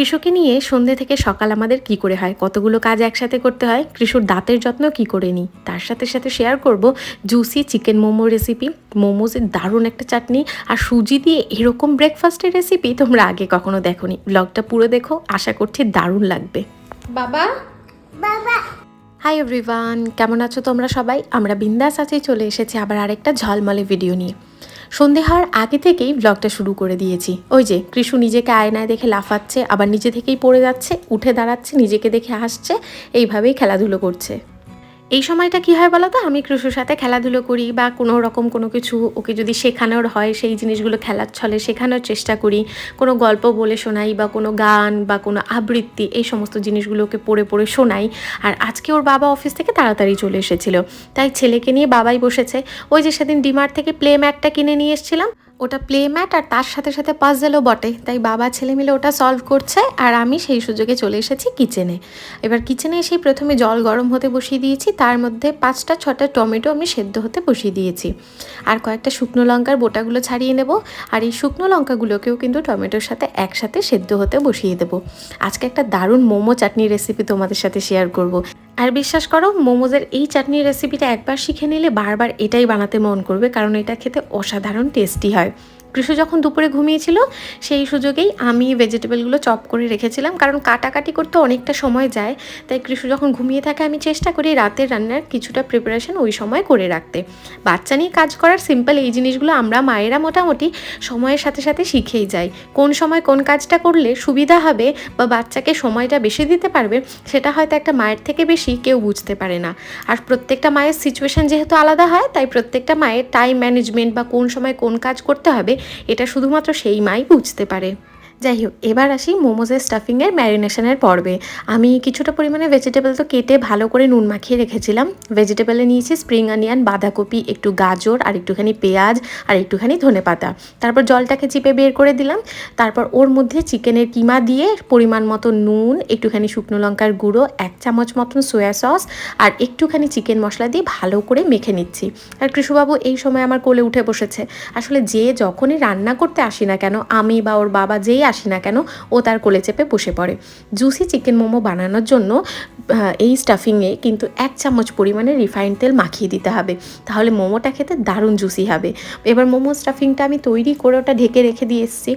কৃষকে নিয়ে সন্ধে থেকে সকাল আমাদের কি করে হয়? কতগুলো কাজ একসাথে করতে হয়? কৃষুর দাঁতের যত্ন কি করে নিই? তার সাথে সাথে শেয়ার করব জুসি চিকেন মোমো রেসিপি মোমোজের দারুণ একটা চাটনি। আর সুজি দিয়ে এরকম ব্রেকফাস্টের রেসিপি তোমরা আগে কখনো দেখোনি। ব্লগটা পুরো দেখো আশা করছি দারুণ লাগবে। বাবা? বাবা। হাই এভরিওয়ান কেমন আছো তোমরা সবাই? আমরা বিন্দাস আছি চলে এসেছি আবার আরেকটা ঝলমলে ভিডিও নিয়ে। সন্ধে হওয়ার আগে থেকেই ব্লগটা শুরু করে দিয়েছি। ওই যে, কৃষু নিজেকে আয়নায় দেখে লাফাচ্ছে, আবার নিজে থেকেই পড়ে যাচ্ছে, উঠে দাঁড়াচ্ছে, নিজেকে দেখে হাসছে, এইভাবেই খেলাধুলো করছে। এই সময়টা কি হয় বলো তো? আমি কৃষুর সাথে খেলাধুলো করি বা কোনো রকম কোনো কিছু ওকে যদি শেখানোর হয়, সেই জিনিসগুলো খেলার ছলে শেখানোর চেষ্টা করি। কোনো গল্প বলে শোনাই বা কোনো গান বা কোনো আবৃত্তি, এই সমস্ত জিনিসগুলো ওকে পড়ে পড়ে শোনাই। আর আজকে ওর বাবা অফিস থেকে তাড়াতাড়ি চলে এসেছিল। তাই ছেলেকে নিয়ে বাবাই বসেছে। ওই যে সেদিন ডিমার্ট থেকে প্লে ম্যাটটা কিনে নিয়ে এসেছিলাম। ওটা প্লে ম্যাট আর তার সাথে সাথে পাজেলও বটে। তাই বাবা ছেলে মিলে ওটা সলভ করছে আর আমি সেই সুযোগে চলে এসেছি কিচেনে এবার কিচেনে এসেই প্রথমে জল গরম হতে বসিয়ে দিয়েছি, তার মধ্যে পাঁচটা ছটা টমেটো আমি সেদ্ধ হতে বসিয়ে দিয়েছি। আর কয়েকটা শুকনো লঙ্কার বোটাগুলো ছাড়িয়ে নেব আর এই শুকনো লঙ্কাগুলোকেও কিন্তু টমেটোর সাথে একসাথে সেদ্ধ হতে বসিয়ে দেবো। আজকে একটা দারুণ মোমো চাটনি রেসিপি তোমাদের সাথে শেয়ার করব। আর বিশ্বাস করো, মোমোজের এই চাটনির রেসিপিটা একবার শিখে নিলে বারবার এটাই বানাতে মন করবে, কারণ এটা খেতে অসাধারণ টেস্টি হয়। কৃষু যখন দুপুরে ঘুমিয়েছিল, সেই সুযোগেই আমি ভেজিটেবলগুলো চপ করে রেখেছিলাম। কারণ কাটাকাটি করতে অনেকটা সময় যায়, তাই কৃষু যখন ঘুমিয়ে থাকে, আমি চেষ্টা করি রাতের রান্নার কিছুটা প্রিপারেশন ওই সময় করে রাখতে। বাচ্চা নিয়ে কাজ করার সিম্পল এই জিনিসগুলো আমরা মায়েরা মোটামুটি সময়ের সাথে সাথে শিখেই যাই। কোন সময় কোন কাজটা করলে সুবিধা হবে বা বাচ্চাকে সময়টা বেশি দিতে পারবে, সেটা হয়তো একটা মায়ের থেকে বেশি কেউ বুঝতে পারে না। আর প্রত্যেকটা মায়ের সিচুয়েশান যেহেতু আলাদা হয়, তাই প্রত্যেকটা মায়ের টাইম ম্যানেজমেন্ট বা কোন সময় কোন কাজ করতে হবে এটা শুধুমাত্র সেই মাই বুঝতে পারে। যাই হোক এবার আসি মোমোজের স্টাফিংয়ের ম্যারিনেশনের পর্বে। আমি কিছুটা পরিমাণে ভেজিটেবল তো কেটে ভালো করে নুন মাখিয়ে রেখেছিলাম। ভেজিটেবলে নিয়েছি স্প্রিং অনিয়ন বাঁধাকপি, একটু গাজর, আর একটুখানি পেঁয়াজ, আর একটুখানি ধনে পাতা তারপর জলটাকে চিপে বের করে দিলাম। তারপর ওর মধ্যে চিকেনের কিমা দিয়ে পরিমাণ মতো নুন, একটুখানি শুকনো লঙ্কার গুঁড়ো, এক চামচ মতন সোয়া সস আর একটুখানি চিকেন মশলা দিয়ে ভালো করে মেখে নিচ্ছি। আর কৃষুবাবু এই সময় আমার কোলে উঠে বসেছে। আসলে যে যখনই রান্না করতে আসি না কেন, আমি বা ওর বাবা যেই আসি না কেন, ও তার কোলে চেপে বসে পড়ে। জুসি চিকেন মোমো বানানোর জন্য এই স্টাফিংয়ে কিন্তু এক চামচ পরিমাণে রিফাইন তেল মাখিয়ে দিতে হবে। তাহলে মোমোটা খেতে দারুণ জুসি হবে। এবার মোমো স্টাফিংটা আমি তৈরি করে ওটা ঢেকে রেখে দিয়ে এসেছি।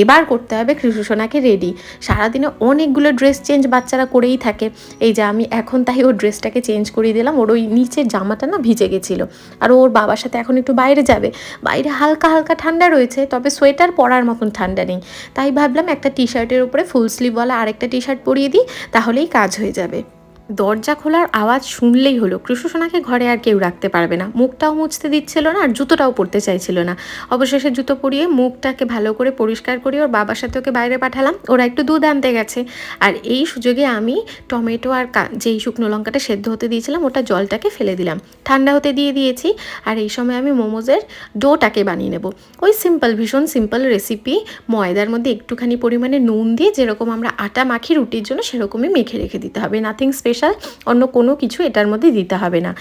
এবার করতে হবে কৃষ্ণসোনাকে রেডি সারাদিনে অনেকগুলো ড্রেস চেঞ্জ বাচ্চারা করেই থাকে। এই যে আমি এখন তাই ওর ড্রেসটাকে চেঞ্জ করিয়ে দিলাম, ওর ওই নিচের জামাটা না ভিজে গেছিল। আর ওর বাবার সাথে এখন একটু বাইরে যাবে। বাইরে হালকা হালকা ঠান্ডা রয়েছে, তবে সোয়েটার পরার মতন ঠান্ডা নেই। তাই ভাবলাম একটা টি শার্টের উপরে ফুল স্লিভওয়ালা আরেকটা টি শার্ট পরিয়ে দিই, তাহলেই কাজ হয়ে যাবে। দরজা খোলার আওয়াজ শুনলেই হলো। কৃষ্ণসোনাকে ঘরে আর কেউ রাখতে পারবে না। মুখটাও মুছতে দিচ্ছিল না আর জুতোটাও পরতে চাইছিল না। অবশেষে জুতো পরিয়ে মুখটাকে ভালো করে পরিষ্কার করে ওর বাবার সাথে ওকে বাইরে পাঠালাম। ওরা একটু দুধ আনতে গেছে। আর এই সুযোগে আমি টমেটো আর যেই শুকনো লঙ্কাটা সেদ্ধ হতে দিয়েছিলাম, ওটা জলটাকে ফেলে দিলাম। ঠান্ডা হতে দিয়ে দিয়েছি। আর এই সময় আমি মোমোজের ডোটাকে বানিয়ে নেব। ওই সিম্পল ভীষণ সিম্পল রেসিপি ময়দার মধ্যে একটুখানি পরিমাণে নুন দিয়ে যেরকম আমরা আটা মাখি রুটির জন্য, সেরকমই মেখে রেখে দিতে হবে। নাথিং স্পেশাল অন্য কোনো কিছু এটার মধ্যে দিতে হবে না।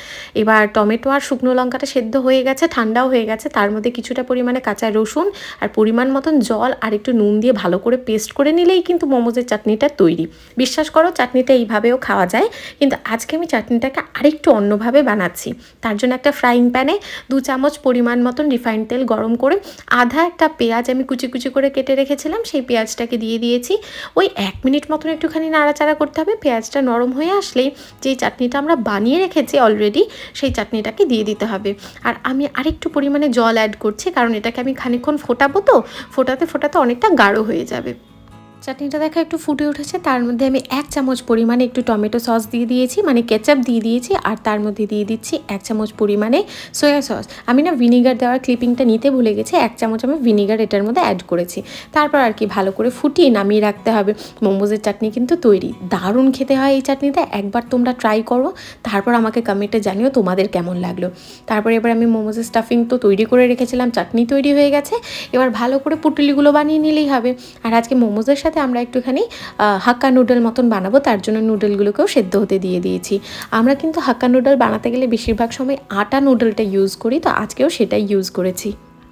এবার টমেটো আর শুকনো লঙ্কাটা সেদ্ধ হয়ে গেছে, ঠান্ডাও হয়ে গেছে, তার মধ্যে কিছুটা পরিমাণে কাঁচা রসুন আর পরিমাণ মতন জল আর একটু নুন দিয়ে ভালো করে পেস্ট করে নিলেই কিন্তু মোমোজের চাটনিটা তৈরি। বিশ্বাস করো, চাটনিটা এইভাবেও খাওয়া যায়, কিন্তু আজকে আমি চাটনিটাকে আরেকটু অন্যভাবে বানাচ্ছি। তার জন্য একটা ফ্রাইং প্যানে দু চামচ পরিমাণ মতন রিফাইন্ড তেল গরম করে আধা একটা পেঁয়াজ আমি কুচি কুচি করে কেটে রেখেছিলাম, সেই পেঁয়াজটাকে দিয়ে দিয়েছি। ওই এক মিনিট মতন একটুখানি নাড়াচাড়া করতে হবে, পেঁয়াজটা নরম হয়ে আসলেই যে চাটনিটা আমরা বানিয়ে রেখেছি অলরেডি সেই চাটনিটাকে দিয়ে দিতে হবে। আর আমি আরেকটু পরিমাণে জল অ্যাড করছি, কারণ এটাকে আমি খানিক্ষণ ফোটাবো তো, ফোটাতে ফোটাতে অনেকটা গাঢ় হয়ে যাবে। চাটনিটা দেখা একটু ফুটে উঠেছে। তার মধ্যে আমি এক চামচ পরিমাণে একটু টমেটো সস দিয়ে দিয়েছি মানে কেচাপ দিয়ে দিয়েছি, আর তার মধ্যে দিয়ে দিচ্ছি এক চামচ পরিমাণে সয়া সস। আমি না ভিনিগার দেওয়ার ক্লিপিংটা নিতে ভুলে গেছি, এক চামচ আমি ভিনিগার এটার মধ্যে অ্যাড করেছি। তারপর আর কি ভালো করে ফুটিয়ে নামিয়ে রাখতে হবে। মোমোজের চাটনি কিন্তু তৈরি। দারুণ খেতে হয় এই চাটনিটা, একবার তোমরা ট্রাই করো। তারপর আমাকে কমেন্টে জানিও তোমাদের কেমন লাগল। তারপর এবার আমি মোমোজের স্টাফিং তো তৈরি করে রেখেছিলাম, চাটনি তৈরি হয়ে গেছে। এবার ভালো করে পুটুলিগুলো বানিয়ে নিলেই হবে। আর আজকে মোমোজের সাথে আমরা একটুখানি হাক্কা নুডল মতন বানাবো, তার জন্য নুডলগুলোকেও সেদ্ধ হতে দিয়ে দিয়েছি। আমরা কিন্তু হাক্কা নুডল বানাতে গেলে বেশিরভাগ সময় আটা নুডলটা ইউজ করি, তো আজকেও সেটাই ইউজ করেছি।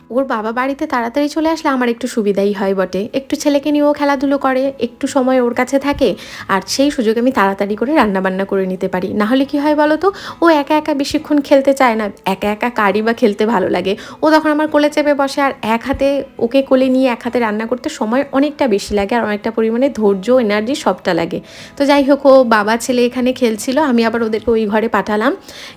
ওর বাবা বাড়িতে তাড়াতাড়ি চলে আসলে আমার একটু সুবিধাই হয় বটে। একটু ছেলেকে নিয়েও খেলাধুলো করে, একটু সময় ওর কাছে থাকে, আর সেই সুযোগে আমি তাড়াতাড়ি করে রান্নাবান্না করে নিতে পারি। নাহলে কি হয় বলো তো ও একা একা বেশিক্ষণ খেলতে চায় না, একা একা কারি বা খেলতে ভালো লাগে। ও তখন আমার কোলে চেপে বসে, আর এক হাতে ওকে কোলে নিয়ে এক হাতে রান্না করতে সময় অনেকটা বেশি লাগে, আর অনেকটা পরিমাণে ধৈর্য এনার্জি সবটা লাগে। তো যাই হোক, ও বাবা, ছেলে এখানে খেলছিল, আমি আবার ওদেরকে ওই ঘরে পাঠালাম।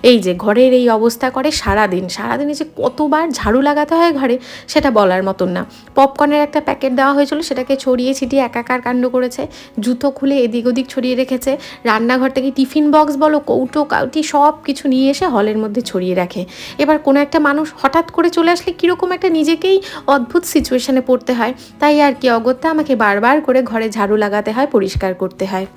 এই যে ঘরের এই অবস্থা করে সারাদিন, সারাদিনে যে কতবার ঝাড়ু লাগাতে হয় ঘরে সেটা বলার মতন না। পপকর্নের একটা প্যাকেট দেওয়া হয়েছিল, সেটাকে ছড়িয়ে ছিটিয়ে একাকার কাণ্ড করেছে, জুতো খুলে এদিক ওদিক ছড়িয়ে রেখেছে, রান্নাঘর থেকে টিফিন বক্স বলো, কৌটো, কাউটি, সব কিছু নিয়ে এসে হলের মধ্যে ছড়িয়ে রাখে। এবার কোনো একটা মানুষ হঠাৎ করে চলে আসলে কীরকম একটা নিজেকেই অদ্ভুত সিচুয়েশনে পড়তে হয়। তাই আর কি, অগত্যা আমাকে বারবার করে ঘরে ঝাড়ু লাগাতে হয়, পরিষ্কার করতে হয়।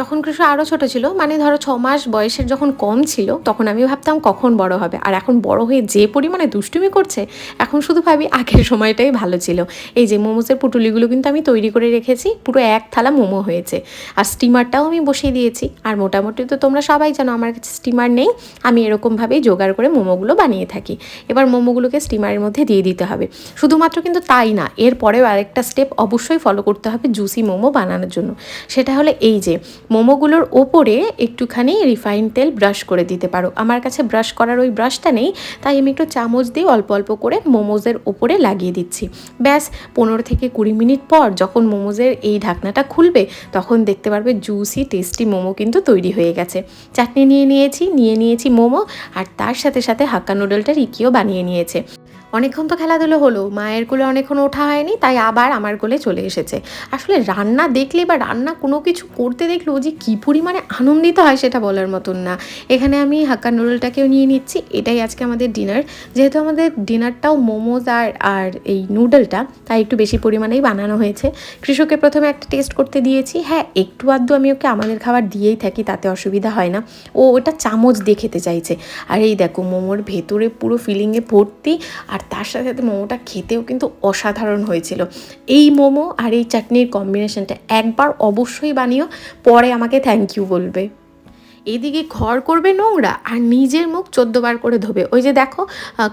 যখন কৃষ্ণ আরও ছোট ছিল মানে ধরো ছ মাস বয়সের যখন কম ছিল, তখন আমি ভাবতাম কখন বড় হবে। আর এখন বড় হয়ে যে পরিমাণে দুষ্টুমি করছে, এখন শুধু ভাবি আগের সময়টাই ভালো ছিল। এই যে মোমোসের পুটুলিগুলো কিন্তু আমি তৈরি করে রেখেছি, পুরো এক থালা মোমো হয়েছে। আর স্টিমারটাও আমি বসিয়ে দিয়েছি। আর মোটামুটি তো তোমরা সবাই জানো, আমার কাছে স্টিমার নেই, আমি এরকমভাবেই জোগাড় করে মোমোগুলো বানিয়ে থাকি। এবার মোমোগুলোকে স্টিমারের মধ্যে দিয়ে দিতে হবে। শুধুমাত্র কিন্তু তাই না, এরপরেও আরেকটা স্টেপ অবশ্যই ফলো করতে হবে জুসি মোমো বানানোর জন্য। সেটা হলো এই যে মোমোগুলোর ওপরে একটুখানি রিফাইন তেল ব্রাশ করে দিতে পারো। আমার কাছে ব্রাশ করার ওই ব্রাশটা নেই, তাই আমি একটু চামচ দিয়ে অল্প অল্প করে মোমোজের ওপরে লাগিয়ে দিচ্ছি। ব্যাস, পনেরো থেকে কুড়ি মিনিট পর যখন মোমোজের এই ঢাকনাটা খুলবে, তখন দেখতে পারবে জুসি টেস্টি মোমো কিন্তু তৈরি হয়ে গেছে। চাটনি নিয়ে নিয়েছি নিয়ে নিয়েছি মোমো, আর তার সাথে সাথে হাক্কা নুডলটা রিকিও বানিয়ে নিয়েছে। অনেকক্ষণ তো খেলাধুলো হলো, মায়ের কোলে অনেকক্ষণ ওঠা হয়নি, তাই আবার আমার কোলে চলে এসেছে। আসলে রান্না দেখলে বা রান্না কোনো কিছু করতে দেখলেও যে কী পরিমাণে আনন্দিত হয় সেটা বলার মতন না। এখানে আমি হাক্কা নুডলটাকেও নিয়ে নিচ্ছি, এটাই আজকে আমাদের ডিনার। যেহেতু আমাদের ডিনারটাও মোমোজ আর আর এই নুডলটা, তাই একটু বেশি পরিমাণেই বানানো হয়েছে। কৃষককে প্রথমে একটা টেস্ট করতে দিয়েছি হ্যাঁ একটু আধটু আমি ওকে আমাদের খাবার দিয়েই থাকি, তাতে অসুবিধা হয় না। ও ওটা চামচ দিয়ে খেতে চাইছে। আর এই দেখো, মোমোর ভেতরে পুরো ফিলিংয়ে ভর্তি, আর তার সাথে সাথে মোমোটা খেতেও কিন্তু অসাধারণ হয়েছিল। এই মোমো আর এই চাটনির কম্বিনেশনটা একবার অবশ্যই বানিও, পরে আমাকে থ্যাংক ইউ বলবে। এদিকে ঘর করবে নোংরা আর নিজের মুখ চোদ্দবার করে ধোবে। ওই যে দেখো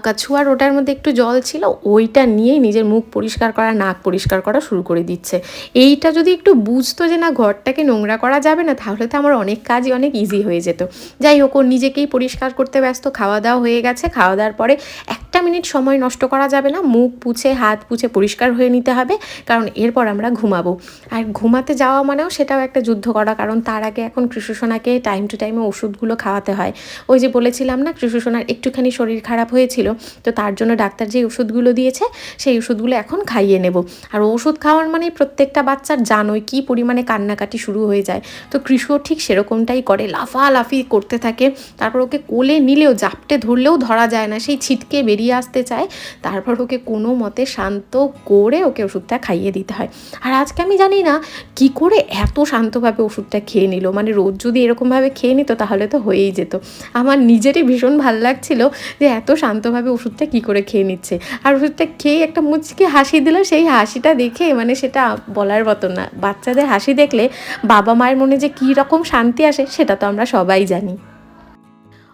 কাছুয়ার ওটার মধ্যে একটু জল ছিল, ওইটা নিয়েই নিজের মুখ পরিষ্কার করা, নাক পরিষ্কার করা শুরু করে দিচ্ছে। এইটা যদি একটু বুঝতো যে না, ঘরটাকে নোংরা করা যাবে না, তাহলে তো আমার অনেক কাজই অনেক ইজি হয়ে যেত। যাই হোক, ও নিজেকেই পরিষ্কার করতে ব্যস্ত খাওয়া দাওয়া হয়ে গেছে। খাওয়া দাওয়ার পরে একটা মিনিট সময় নষ্ট করা যাবে না, মুখ পুছে, হাত পুছে পরিষ্কার হয়ে নিতে হবে, কারণ এরপর আমরা ঘুমাবো। আর ঘুমাতে যাওয়া মানেও সেটাও একটা যুদ্ধ করা, কারণ তার আগে এখন কৃষ্ণসোনাকে টাইম টু টাইমে ওষুধগুলো খাওয়াতে হয়। ওই যে বলেছিলাম না, কৃষ্ণসোনার একটুখানি শরীর খারাপ হয়েছিল, তো তার জন্য ডাক্তার যে ওষুধগুলো দিয়েছে, সেই ওষুধগুলো এখন খাইয়ে নেব। আর ওষুধ খাওয়ার মানে প্রত্যেকটা বাচ্চার জানোই কী পরিমাণে কান্নাকাটি শুরু হয়ে যায়। তো কৃষও ঠিক সেরকমটাই করে, লাফালাফি করতে থাকে। তারপর ওকে কোলে নিলেও, জাপটে ধরলেও ধরা যায় না, সেই ছিটকে বেরিয়ে আসতে চায়। তারপর ওকে কোনো মতে শান্ত করে ওকে ওষুধটা খাইয়ে দিতে হয়। আর আজকে আমি জানি না কি করে এত শান্তভাবে ওষুধটা খেয়ে নিল। মানে রোজ যদি এরকমভাবে খেয়ে নিত তাহলে তো হয়েই যেত। আমার নিজেরই ভীষণ ভালো লাগছিল যে এত শান্তভাবে ওষুধটা কি করে খেয়ে নিচ্ছে। আর ওষুধটা খেয়ে একটা মুচকি হাসি দিল, সেই হাসিটা দেখে মানে সেটা বলার মতন না। বাচ্চাদের হাসি দেখলে বাবা মায়ের মনে যে কী রকম শান্তি আসে, সেটা তো আমরা সবাই জানি।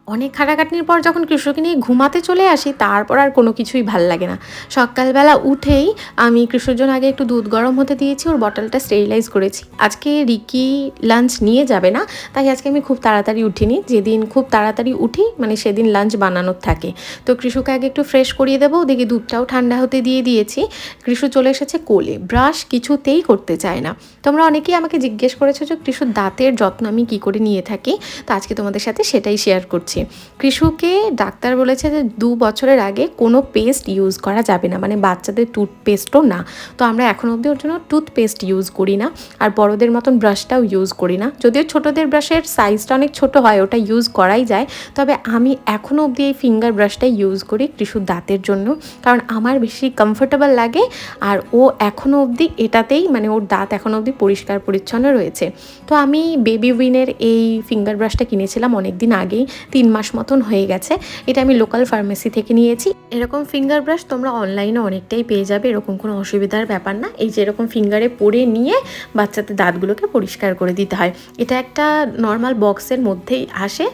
অনেক খাটাখাটনির পর যখন কৃষ্ণকে নিয়ে ঘুমাতে চলে আসি, তারপর আর কোনো কিছুই ভালো লাগে না। সকালবেলা উঠেই আমি কৃষ্ণর জন্য আগে একটু দুধ গরম হতে দিয়েছি, ওর বটলটা স্টেরিলাইজ করেছি। আজকে রিকি লাঞ্চ নিয়ে যাবে না, তাই আজকে আমি খুব তাড়াতাড়ি উঠিনি। যেদিন খুব তাড়াতাড়ি উঠি মানে সেদিন লাঞ্চ বানানোর থাকে। তো কৃষুকে আগে একটু ফ্রেশ করিয়ে দেবো, ওদিকে দুধটাও ঠান্ডা হতে দিয়ে দিয়েছি। কৃষু চলে এসেছে কোলে ব্রাশ কিছুতেই করতে চায় না। তোমরা অনেকেই আমাকে জিজ্ঞেস করেছ যে কৃষুর দাঁতের যত্ন আমি কী করে নিয়ে থাকি? তো আজকে তোমাদের সাথে সেটাই শেয়ার করছি। কৃষুকে ডাক্তার বলেছে যে দু বছরের আগে কোনো পেস্ট ইউজ করা যাবে না। মানে বাচ্চাদের টুথপেস্টও না। তো আমরা এখন অবধি ওর জন্য টুথপেস্ট ইউজ করি না। আর বড়দের মতন ব্রাশটাও ইউজ করি না। যদিও ছোটোদের ব্রাশের সাইজটা অনেক ছোট হয়, ওটা ইউজ করাই যায়। তবে আমি এখনও অবধি এই ফিঙ্গার ব্রাশটাই ইউজ করি কৃষুর দাঁতের জন্য। কারণ আমার বেশি কমফোর্টেবল লাগে। আর ও এখনও অবধি এটাতেই মানে ওর দাঁত এখনও অবধি পরিষ্কার পরিচ্ছন্ন রয়েছে। তো আমি বেবি উইনের এই ফিঙ্গার ব্রাশটা কিনেছিলাম অনেক দিন আগেই তিন মাস মতন হয়ে গেছে। এটা আমি লোকাল ফার্মেসি থেকে নিয়েছি। এরকম ফিঙ্গার ব্রাশ তোমরা অনলাইনে অনেকটাই পেয়ে যাবে, এরকম কোনো অসুবিধার ব্যাপার না। এই যে এরকম ফিঙ্গারে পরে নিয়ে বাচ্চাদের দাঁতগুলোকে পরিষ্কার করে দিতে হয়। এটা একটা নর্মাল বক্সের মধ্যেই আসে।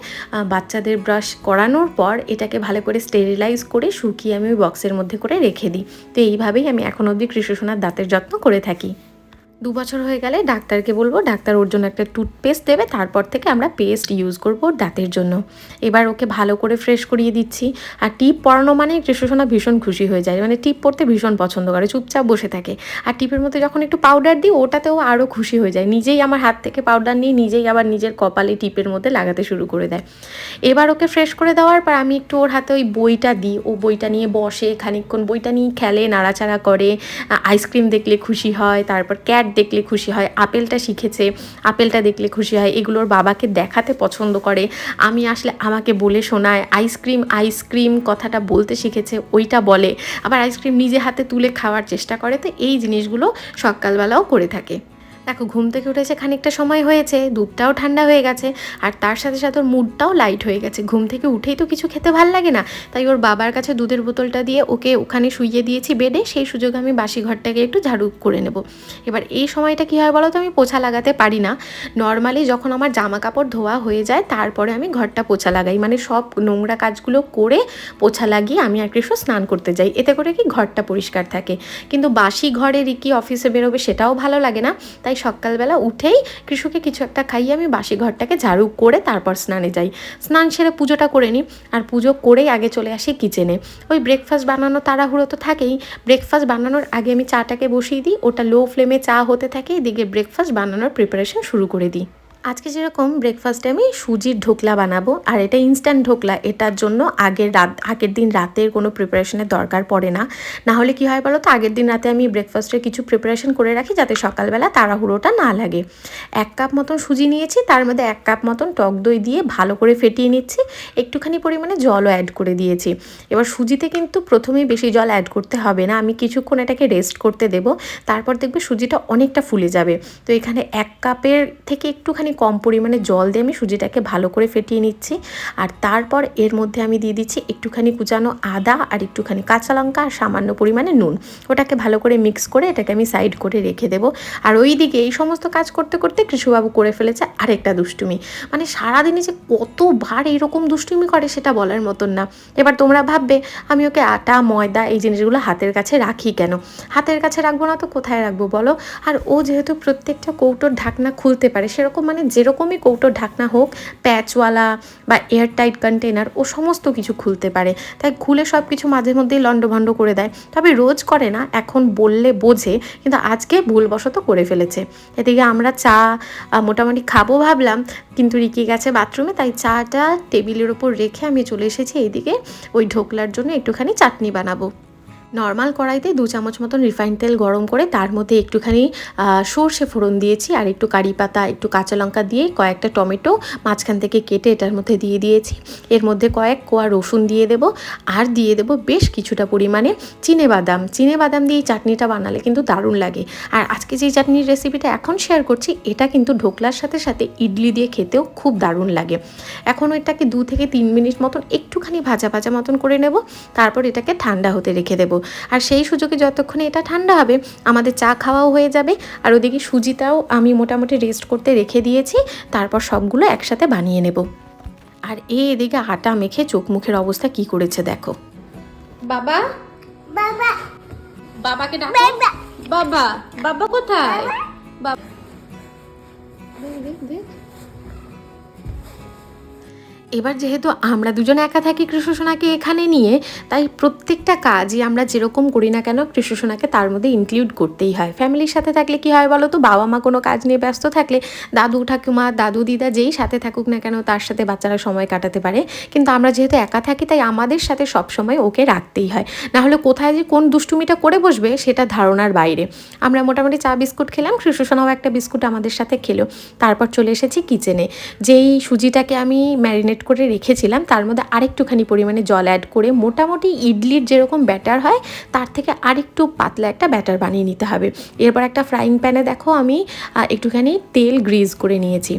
বাচ্চাদের ব্রাশ করানোর পর এটাকে ভালো করে স্টেরিলাইজ করে শুকিয়ে আমি ওই বক্সের মধ্যে করে রেখে দিই। তো এইভাবেই আমি এখন অবধি কৃষ্ণসোনার দাঁতের যত্ন করে থাকি। দু বছর হয়ে গেলে ডাক্তারকে বলব, ডাক্তার ওর জন্য একটা টুথপেস্ট দেবে, তারপর থেকে আমরা পেস্ট ইউজ করব দাঁতের জন্য। এবার ওকে ভালো করে ফ্রেশ করিয়ে দিচ্ছি। আর টিপ পরানো মানে কৃষ্ণসোনা ভীষণ খুশি হয়ে যায়। মানে টিপ পরতে ভীষণ পছন্দ করে, চুপচাপ বসে থাকে। আর টিপের মধ্যে যখন একটু পাউডার দিই, ওটাতেও আরও খুশি হয়ে যায়। নিজেই আমার হাত থেকে পাউডার নিয়ে নিজেই আবার নিজের কপালে টিপের মধ্যে লাগাতে শুরু করে দেয়। এবার ওকে ফ্রেশ করে দেওয়ার পর আমি একটু ওর হাতে ওই বইটা দিই। ও বইটা নিয়ে বসে, খানিকক্ষণ বইটা নিয়ে খেলে, নাড়াচাড়া করে আইসক্রিম দেখলে খুশি হয়, তারপর ক্যাট দেখলে খুশি হয়, আপেলটা শিখেছে, আপেলটা দেখলে খুশি হয়, এগুলোর বাবাকে দেখাতে পছন্দ করে। আমি আসলে আমাকে বলে শোনায় আইসক্রিম আইসক্রিম কথাটা বলতে শিখেছে, ওইটা বলে। আবার আইসক্রিম নিজে হাতে তুলে খাওয়ার চেষ্টা করে, তো এই জিনিসগুলো সকালবেলাও করে থাকে। দেখো, ঘুম থেকে উঠেছে খানিকটা সময় হয়েছে, দুধটাও ঠান্ডা হয়ে গেছে, আর তার সাথে সাথে ওর মুডটাও লাইট হয়ে গেছে। ঘুম থেকে উঠেই তো কিছু খেতে ভালো লাগে না। তাই ওর বাবার কাছে দুধের বোতলটা দিয়ে ওকে ওখানে শুইয়ে দিয়েছি বেডে, সেই সুযোগে আমি বাসি ঘরটাকে একটু ঝাড়ু করে নেব। এবার এই সময়টা কী হয় বলো তো আমি পোছা লাগাতে পারি না। নর্মালি যখন আমার জামা কাপড় ধোয়া হয়ে যায়, তারপরে আমি ঘরটা পোছা লাগাই। মানে সব নোংরা কাজগুলো করে পোছা লাগিয়ে আমি আর কৃষ্ণ স্নান করতে যাই। এতে করে কি ঘরটা পরিষ্কার থাকে। কিন্তু বাসি ঘরে রিকি অফিসে বেরোবে সেটাও ভালো লাগে না। তাই সকালবেলা উঠেই কৃষকে কিছু একটা খাইয়ে আমি বাসি ঘরটাকে ঝাড়ু করে তারপর স্নানে যাই। স্নান সেরে পুজোটা করে নিই আর পুজো করেই আগে চলে আসি কিচেনে ওই ব্রেকফাস্ট বানানো তাড়াহুড়ো তো থাকেই। ব্রেকফাস্ট বানানোর আগে আমি চাটাকে বসিয়ে দিই। ওটা লো ফ্লেমে চা হতে থাকে। এদিকে ব্রেকফাস্ট বানানোর প্রিপারেশন শুরু করে দিই। আজকে যেরকম ব্রেকফাস্টে আমি সুজির ঢোকলা বানাবো, আর এটা ইনস্ট্যান্ট ঢোকলা, এটার জন্য আগের রাত, আগের দিন রাতের কোনো প্রিপারেশনের দরকার পড়ে না। না হলে কী হয় বলো তো আগের দিন রাতে আমি ব্রেকফাস্টে কিছু প্রিপারেশন করে রাখি যাতে সকালবেলা তাড়াহুড়োটা না লাগে। এক কাপ মতন সুজি নিয়েছি, তার মধ্যে এক কাপ মতন টক দই দিয়ে ভালো করে ফেটিয়ে নিচ্ছি, একটুখানি পরিমাণে জলও অ্যাড করে দিয়েছি। এবার সুজিতে কিন্তু প্রথমেই বেশি জল অ্যাড করতে হবে না, আমি কিছুক্ষণ এটাকে রেস্ট করতে দেব, তারপর দেখবে সুজিটা অনেকটা ফুলে যাবে। তো এখানে এক কাপের থেকে একটুখানি কম পরিমাণে জল দিয়ে আমি সুজিটাকে ভালো করে ফেটিয়ে নিচ্ছি। আর তারপর এর মধ্যে আমি দিয়ে দিচ্ছি একটুখানি কুচানো আদা আর একটুখানি কাঁচা লঙ্কা আর সামান্য পরিমাণে নুন। ওটাকে ভালো করে মিক্স করে এটাকে আমি সাইড করে রেখে দেবো। আর ওই দিকে এই সমস্ত কাজ করতে করতে কৃষুবাবু করে ফেলেছে আরেকটা দুষ্টুমি। মানে সারাদিনে যে কতবার এইরকম দুষ্টুমি করে সেটা বলার মতন না। এবার তোমরা ভাববে, আমি ওকে আটা, ময়দা এই জিনিসগুলো হাতের কাছে রাখি কেন? হাতের কাছে রাখব না তো কোথায় রাখব বলো? আর ও যেহেতু প্রত্যেকটা কৌটোর ঢাকনা খুলতে পারে, সেরকম মানে যেরকমই কৌটোর ঢাকনা হোক, প্যাচওয়ালা বা এয়ারটাইট কন্টেনার ও সমস্ত কিছু খুলতে পারে। তাই খুলে সব কিছু মাঝে মধ্যেই লণ্ডভণ্ড করে দেয়। তবে রোজ করে না, এখন বললে বোঝে, কিন্তু আজকে ভুলবশত করে ফেলেছে। এদিকে আমরা চা মোটামুটি খাব ভাবলাম, কিন্তু রিকি গেছে বাথরুমে, তাই চাটা টেবিলের ওপর রেখে আমি চলে এসেছি এইদিকে, ওই ঢোকলার জন্য একটুখানি চাটনি বানাবো। নর্মাল কড়াইতে দু চামচ মতন রিফাইন তেল গরম করে তার মধ্যে একটুখানি সর্ষে ফোড়ন দিয়েছি আর একটু কারি পাতা, একটু কাঁচা লঙ্কা দিয়ে কয়েকটা টমেটো মাঝখান থেকে কেটে এটার মধ্যে দিয়ে দিয়েছি। এর মধ্যে কয়েক কোয়া রসুন দিয়ে দেব আর দিয়ে দেব বেশ কিছুটা পরিমাণে চিনে বাদাম চিনে বাদাম দিয়ে এই চাটনিটা বানালে কিন্তু দারুণ লাগে। আর আজকে যেই চাটনির রেসিপিটা এখন শেয়ার করছি, এটা কিন্তু ঢোকলার সাথে সাথে ইডলি দিয়ে খেতেও খুব দারুণ লাগে। এখন ওইটাকে দু থেকে তিন মিনিট মতন একটুখানি ভাজা ভাজা মতন করে নেব, তারপর এটাকে ঠান্ডা হতে রেখে দেবো। আর সেই সুযোগে যতক্ষণে এটা ঠান্ডা হবে আমাদের চা খাওয়াও হয়ে যাবে। আর ওদিকে সুজিটাও আমি মোটামুটি রেস্ট করতে রেখে দিয়েছি। তারপর সবগুলো একসাথে বানিয়ে নেব। আর এ এদিকে আটা মেখে চোখ মুখের অবস্থা কি করেছে দেখো। বাবা? বাবা। বাবাকে ডাকো। বাবা। বাবা বাবা কোথায়? বাবা। এবার যেহেতু আমরা দুজন একা থাকি কৃষ্ণসোনাকে এখানে নিয়ে, তাই প্রত্যেকটা কাজই আমরা যেরকম করি না কেন কৃষ্ণসোনাকে তার মধ্যে ইনক্লুড করতেই হয়। ফ্যামিলির সাথে থাকলে কি হয় বলো তো? বাবা মা কোনো কাজ নিয়ে ব্যস্ত থাকলে দাদু, ঠাকুমা, দাদু, দিদা যেই সাথে থাকুক না কেন তার সাথে বাচ্চারা সময় কাটাতে পারে। কিন্তু আমরা যেহেতু একা থাকি, তাই আমাদের সাথে সব সময় ওকে রাখতেই হয়। না হলে কোথায় যে কোন দুষ্টুমিটা করে বসবে সেটা ধারণার বাইরে। আমরা মোটামুটি চা, বিস্কুট খেলাম কৃষ্ণসোনাও একটা বিস্কুট আমাদের সাথে খেলো। তারপর চলে এসেছি কিচেনে যেই সুজিটাকে আমি ম্যারিনেট ম্যারিনেট করে রেখেছিলাম, তার মধ্যে আরেকটুখানি পরিমাণে জল অ্যাড করে মোটামুটি ইডলির যেরকম ব্যাটার হয়, তার থেকে আরেকটু পাতলা একটা ব্যাটার বানিয়ে নিতে হবে। এরপর একটা ফ্রাইং প্যানে দেখো আমি একটুখানি তেল গ্রিজ করে নিয়েছি।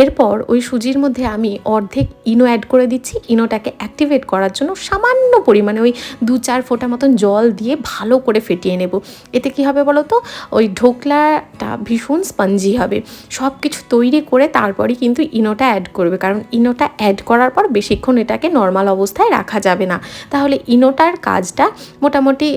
এরপর ওই সুজির মধ্যে আমি অর্ধেক ইনো অ্যাড করে দিচ্ছি। ইনোটাকে অ্যাক্টিভেট করার জন্য সামান্য পরিমাণে ওই দু চার ফোঁটা মতন জল দিয়ে ভালো করে ফেটিয়ে নেব। এতে কি হবে বলো তো ওই ঢোকলাটা ভীষণ স্পঞ্জি হবে। সব কিছু তৈরি করে তারপরে কিন্তু ইনোটা অ্যাড করবে। কারণ ইনোটা অ্যাড করার পর বেশিক্ষণ এটাকে নর্মাল অবস্থায় রাখা যাবে না। তাহলে ইনোটার কাজটা মোটামুটি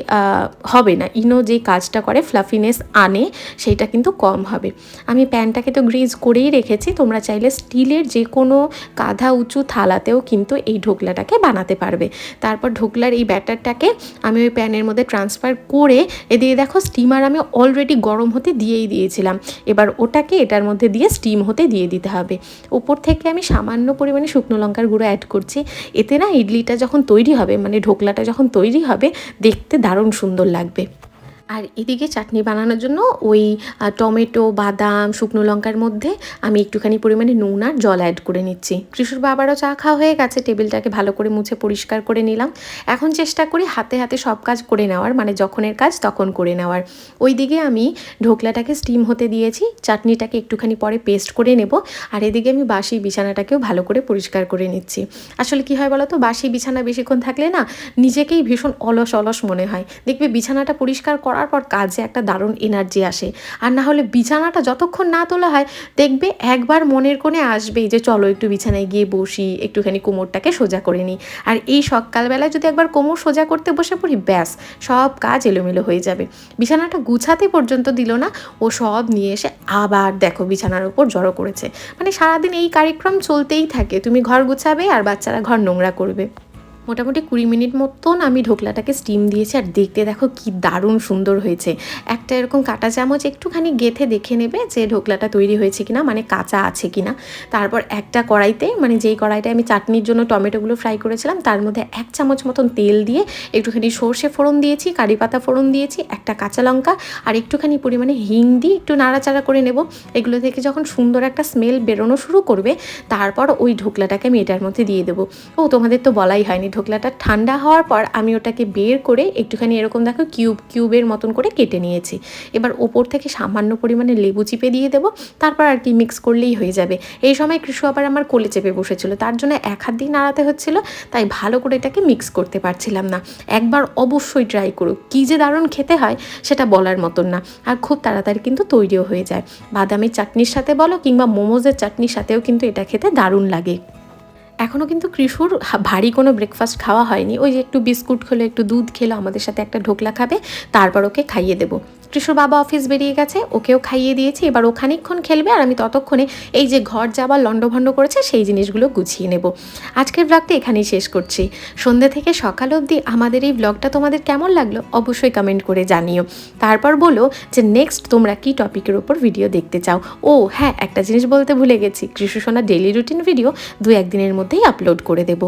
হবে না। ইনো যে কাজটা করে ফ্লাফিনেস আনে সেইটা কিন্তু কম হবে। আমি প্যানটাকে তো গ্রিজ করেই রেখেছি, তোমরা চাইলে স্টিলের যে কোনো কাঁধা উঁচু থালাতেও কিন্তু এই ঢোকলাটাকে বানাতে পারবে। তারপর ঢোকলার এই ব্যাটারটাকে আমি ওই প্যানের মধ্যে ট্রান্সফার করে এদিকে দেখো স্টিমার আমি অলরেডি গরম হতে দিয়েই দিয়েছিলাম। এবার ওটাকে এটার মধ্যে দিয়ে স্টিম হতে দিয়ে দিতে হবে। উপর থেকে আমি সামান্য পরিমাণে শুকনো লঙ্কার গুঁড়ো অ্যাড করছি। এতে না ইডলিটা যখন তৈরি হবে মানে ঢোকলাটা যখন তৈরি হবে, দেখতে দারুণ সুন্দর লাগবে। আর এদিকে চাটনি বানানোর জন্য ওই টমেটো, বাদাম, শুকনো লঙ্কার মধ্যে আমি একটুখানি পরিমাণে নুন আর জল অ্যাড করে নিচ্ছি। কৃষুর বাবারও চা খাওয়া হয়ে গেছে, টেবিলটাকে ভালো করে মুছে পরিষ্কার করে নিলাম। এখন চেষ্টা করি হাতে হাতে সব কাজ করে নেওয়ার মানে যখনের কাজ তখন করে নেওয়ার। ওই দিকে আমি ঢোকলাটাকে স্টিম হতে দিয়েছি, চাটনিটাকে একটুখানি পরে পেস্ট করে নেব, আর এদিকে আমি বাসি বিছানাটাকেও ভালো করে পরিষ্কার করে নিচ্ছি। আসলে কি হয় বলো তো বাসি বিছানা বেশিক্ষণ থাকলে না, নিজেকেই ভীষণ অলস অলস মনে হয়। দেখবে বিছানাটা পরিষ্কার করার পর কাজে একটা দারুণ এনার্জি আসে। আর না হলে বিছানাটা যতক্ষণ না তোলা হয়, দেখবে একবার মনের কোণে আসবেই যে চলো একটু বিছানায় গিয়ে বসি, একটুখানি কোমরটাকে সোজা করে নিই। আর এই সকালবেলায় যদি একবার কোমর সোজা করতে বসে পড়ি, ব্যাস, সব কাজ এলোমেলো হয়ে যাবে। বিছানাটা গুছাতে পর্যন্ত দিল না, ও সব নিয়ে এসে আবার দেখো বিছানার উপর জড়ো করেছে। মানে সারাদিন এই কার্যক্রম চলতেই থাকে। তুমি ঘর গুছাবে আর বাচ্চারা ঘর নোংরা করবে। মোটামুটি কুড়ি মিনিট মতন আমি ঢোকলাটাকে স্টিম দিয়েছি আর দেখতে দেখো কি দারুণ সুন্দর হয়েছে। একটা এরকম কাটা চামচ একটুখানি গেথে দেখে নেবে যে ঢোকলাটা তৈরি হয়েছে কিনা মানে কাঁচা আছে কিনা। তারপর একটা কড়াইতে মানে যেই কড়াইতে আমি চাটনির জন্য টমেটোগুলো ফ্রাই করেছিলাম, তার মধ্যে এক চামচ মতন তেল দিয়ে একটুখানি সর্ষে ফোড়ন দিয়েছি, কারি পাতা ফোড়ন দিয়েছি, একটা কাঁচা লঙ্কা আর একটুখানি পরিমাণে হিং দিয়ে একটু নাড়াচাড়া করে নেব। এগুলো থেকে যখন সুন্দর একটা স্মেল বেরোনো শুরু করবে, তারপর ওই ঢোকলাটাকে আমি এটার মধ্যে দিয়ে দেবো। ও, তোমাদের তো বলাই হয়নি ঢোকলাটা ঠান্ডা হওয়ার পর আমি ওটাকে বের করে একটুখানি এরকম দেখো কিউব, কিউবের মতন করে কেটে নিয়েছি। এবার ওপর থেকে সামান্য পরিমাণে লেবু চিপে দিয়ে দেবো, তারপর আর কি মিক্স করলেই হয়ে যাবে। এই সময় কৃষু আবার আমার কোলে চেপে বসেছিল, তার জন্য এক হাত দিয়ে নাড়াতে হচ্ছিল, তাই ভালো করে এটাকে মিক্স করতে পারছিলাম না। একবার অবশ্যই ট্রাই করো, কী যে দারুণ খেতে হয় সেটা বলার মতন না, আর খুব তাড়াতাড়ি কিন্তু তৈরিও হয়ে যায়। বাদামের চাটনির সাথে বলো কিংবা মোমোজের চাটনির সাথেও কিন্তু এটা খেতে দারুণ লাগে। এখনও কিন্তু কৃষুর ভারী কোনো ব্রেকফাস্ট খাওয়া হয়নি। ওই যে একটু বিস্কুট খেলো, একটু দুধ খেলো আমাদের সাথে একটা ঢোকলা খাবে, তারপর ওকে খাইয়ে দেবো। কৃষুর বাবা অফিস বেরিয়ে গেছে, ওকেও খাইয়ে দিয়েছি, এবার ও খানিকক্ষণ খেলবে আর আমি ততক্ষণে এই যে ঘর যাবার লণ্ডভণ্ড করেছে, সেই জিনিসগুলো গুছিয়ে নেব। আজকের ব্লগটা এখানেই শেষ করছি। সন্ধ্যে থেকে সকাল অবধি আমাদের এই ব্লগটা তোমাদের কেমন লাগল অবশ্যই কমেন্ট করে জানিও। তারপর বলো যে নেক্সট তোমরা কি টপিকের ওপর ভিডিও দেখতে চাও? ও হ্যাঁ একটা জিনিস বলতে ভুলে গেছি কৃষু সোনা ডেলি রুটিন ভিডিও দু একদিনের মধ্যেই আপলোড করে দেবো।